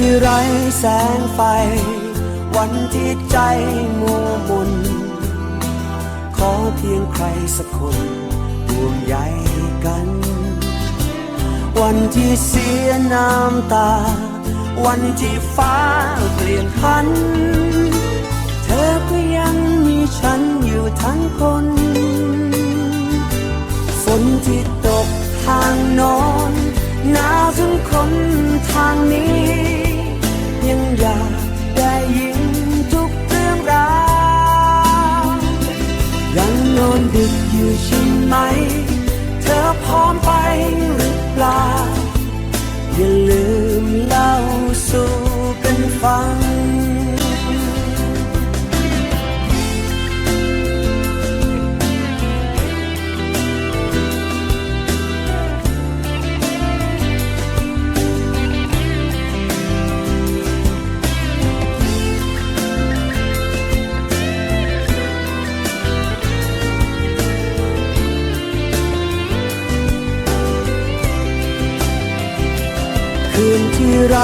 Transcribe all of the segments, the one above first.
ที่ไร้แสงไฟ วันที่ใจมัวมนขอเพียงใครสักคนห่วงใยกัน วันที่เสียน้ำตา วันที่ฟ้าเปลี่ยนพัน เธอก็ยังมีฉันอยู่ทั้งคนฝนที่ตกทางโนอนหนาวถึงคนทางนี้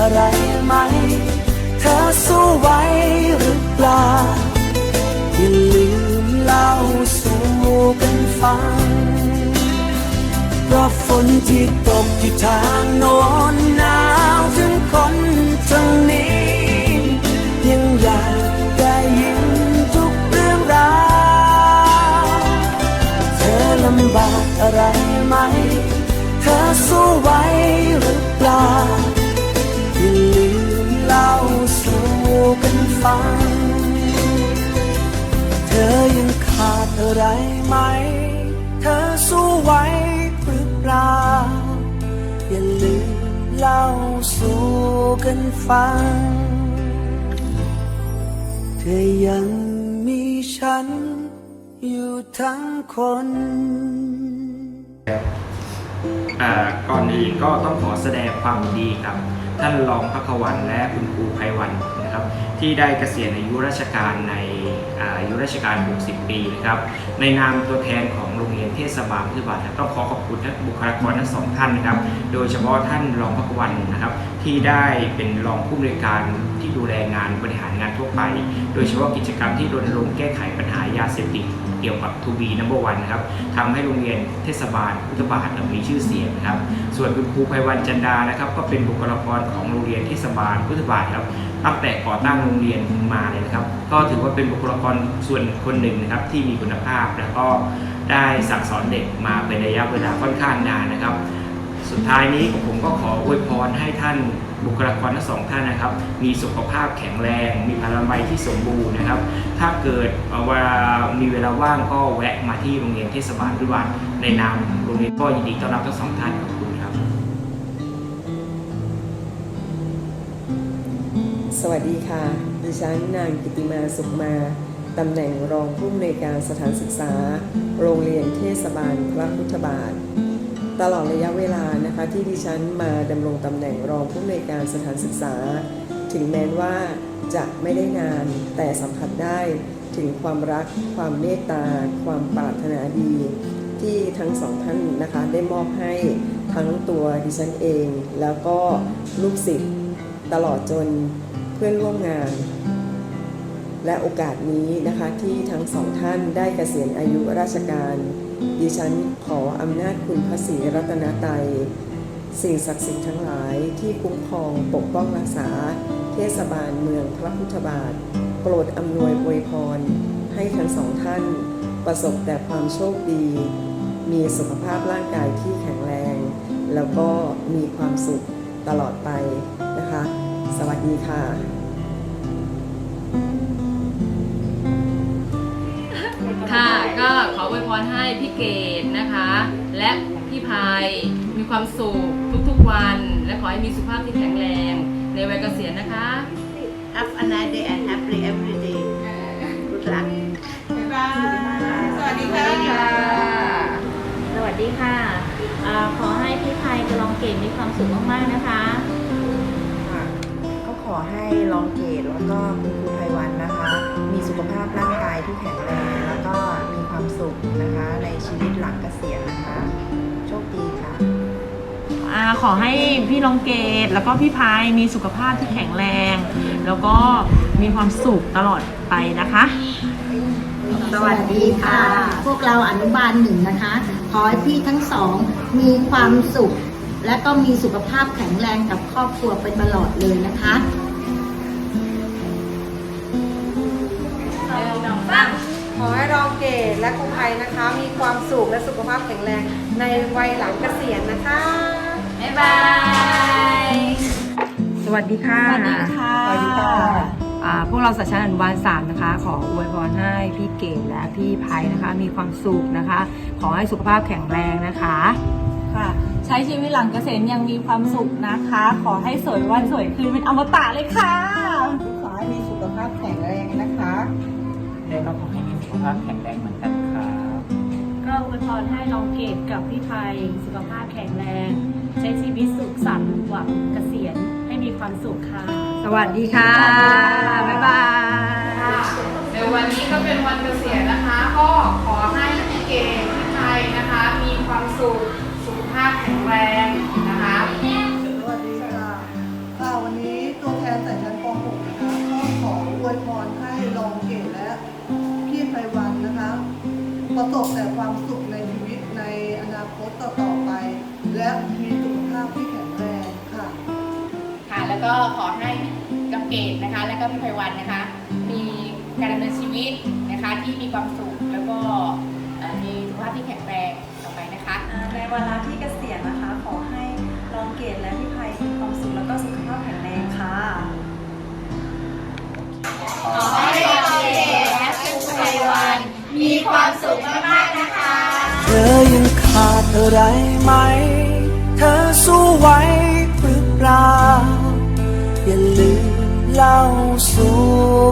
อะไรไหม เธอสู้ไหวหรือเปล่า อย่าลืมเล่าสู่กันฟังเพราะฝนที่ตกอยู่ทางโน้น ไรไหม เธอสู้ไหวหรือเปล่า อย่าลืมเล่าสู่กันฟัง เธอยังมีฉัน อยู่ทั้งคนอ่าก่อนอื่นก็ต้องขอแสดงความยินดีกับ ท่านรองพักวันและคุณครูไพวัน นะครับที่ได้เกษียณอายุราชการในอายุราชการ 60 ปีนะครับในนามตัวแทนของโรงเรียนเทศบาลพุทธบาทต้องขอขอบคุณท่านบุคลากรทั้งสองท่านนะครับ โดยเฉพาะท่านรองพักวันนะครับ ที่ได้เป็นรองผู้บริการที่ดูแลงานบริหารงานทั่วไป โดยเฉพาะกิจกรรมที่รณรงค์แก้ไขปัญหายาเสพติดเกี่ยวกับทูบีนัมเบอร์วันนะครับทำให้โรงเรียนเทศบาลพุทธบาทมีชื่อเสียงนะครับ ส่วนคุณครูไพวันจันดานะครับ ก็เป็นบุคลากรของโรงเรียนเทศบาลพุทธบาทครับ ตั้งแต่ก่อตั้งโรงเรียนมาเลยนะครับ ก็ถือว่าเป็นบุคลากรส่วนคนหนึ่งนะครับที่มีคุณภาพแล้วก็ได้สั่งสอนเด็กมาเป็นระยะเวลาค่อนข้างนานนะครับ สุดท้ายนี้ผมก็ขออวยพรให้ท่านบุคลากรทั้งสองท่านนะครับ มีสุขภาพแข็งแรง มีพลังใบที่สมบูรณ์นะครับ ถ้าเกิดเอ่อเวลามีเวลาว่างก็แวะมาที่โรงเรียนเทศบาลพิวัตรในนามโรงเรียนก็ยินดีต้อนรับทั้งสองท่าน สวัสดีค่ะ ดิฉันนางกิติมาสุขมา ตำแหน่งรองผู้อำนวยการสถานศึกษา โรงเรียนเทศบาลพระพุทธบาท ตลอดระยะเวลานะคะที่ดิฉันมาดำรงตำแหน่งรองผู้อำนวยการสถานศึกษา ถึงแม้ว่าจะไม่ได้นานแต่สัมผัสได้ถึงความรัก ความเมตตา ความปรารถนาดี ที่ทั้งสองท่านนะคะได้มอบให้ทั้งตัวดิฉันเอง แล้วก็ลูกศิษย์ตลอดจน พื่อนร่วมงาน และโอกาสนี้นะคะที่ทั้งสองท่านได้เกษียณอายุราชการ ดิฉันขออำนาจคุณพระศรีรัตนตรัยสิ่งศักดิ์สิทธิ์ทั้งหลายที่คุ้มครองปกป้องรักษา เทศบาลเมืองพระพุทธบาท โปรดอำนวยอวยพร ให้ทั้งสองท่าน ประสบแต่ความโชคดี มีสุขภาพร่างกายที่แข็งแรง แล้วก็มีความสุขตลอดไปนะคะ สวัสดีค่ะค่ะ รให้พี่เกดนะคะ และพี่พายมีความสุขทุกๆวัน และขอให้มีสุขภาพที่แข็งแรง ในวัยเกษียณนะคะ Have a nice day and happy every day. Good luck. สวัสดีค่ะ สวัสดีค่ะอาขอให้พี่ไทยกระลองเก่งมีความสุขมากๆนะคะ ค่ะก็ขอให้รองเกดแล้วก็คุณครูไพวันนะคะมี สุขภาพร่างกายที่แข็งแรงแล้วก็มีความสุขนะคะ ในชีวิตหลังเกษียณนะคะ โชคดีค่ะ อาขอให้พี่ลองเกดแล้วก็พี่พายมีสุขภาพที่แข็งแรง แล้วก็มีความสุขตลอดไปนะคะ สวัสดีค่ะ พวกเราอนุบาลหนึ่งนะคะ ขอให้พี่ทั้งสองมีความสุข และก็มีสุขภาพแข็งแรงกับครอบครัวไปตลอดเลยนะคะ ขอให้รองเกดและครูไทยนะคะ มีความสุขและสุขภาพแข็งแรงในวัยหลังเกษียณนะคะ บ๊ายบาย สวัสดีค่ะ สวัสดีค่ะสวัสดีค่ะอ่าพวกเราสัชชาติอนุบาลสามนะคะ ขออวยพรให้พี่เก๋และพี่ไพนะคะ มีความสุขนะคะ ขอให้สุขภาพแข็งแรงนะคะ ค่ะ ใช้ชีวิตหลังเกษียณยังมีความสุขนะคะ ขอให้สวยวันสวยคืนเป็นอมตะเลยค่ะ ก็ขอให้มีสุขภาพแข็งแรงเหมือนกันครับก็อวยพรให้ลองเกตกับพี่ไทยสุขภาพแข็งแรง ใช้ชีวิตสุขสันต์หวังเกษียณให้มีความสุขค่ะ สวัสดีค่ะ บ๊ายบาย เดี๋ยววันนี้ก็เป็นวันเกษียณนะคะ ก็ขอให้พี่เกดพี่ไทยนะคะ มีความสุข สุขภาพแข็งแรง ประสบแต่ความสุขในชีวิตในอนาคตต่อๆไป และมีสุขภาพที่แข็งแรงค่ะ ค่ะ แล้วก็ขอให้กังเกตนะคะ และก็พี่ไพวันนะคะ มีการดำเนินชีวิตนะคะที่มีความสุขแล้วก็เอ่อมีสุขภาพที่แข็งแรงต่อไปนะคะในเวลาที่เกษียณนะคะ ความสูงมากนะคะ เธอยังขาดอะไรไหม เธอสู้ไหวหรือเปล่า อย่าลืมเล่าสู่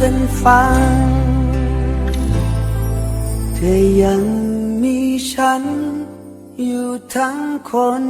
กันฟัง เธอยังมีฉันอยู่ทั้งคน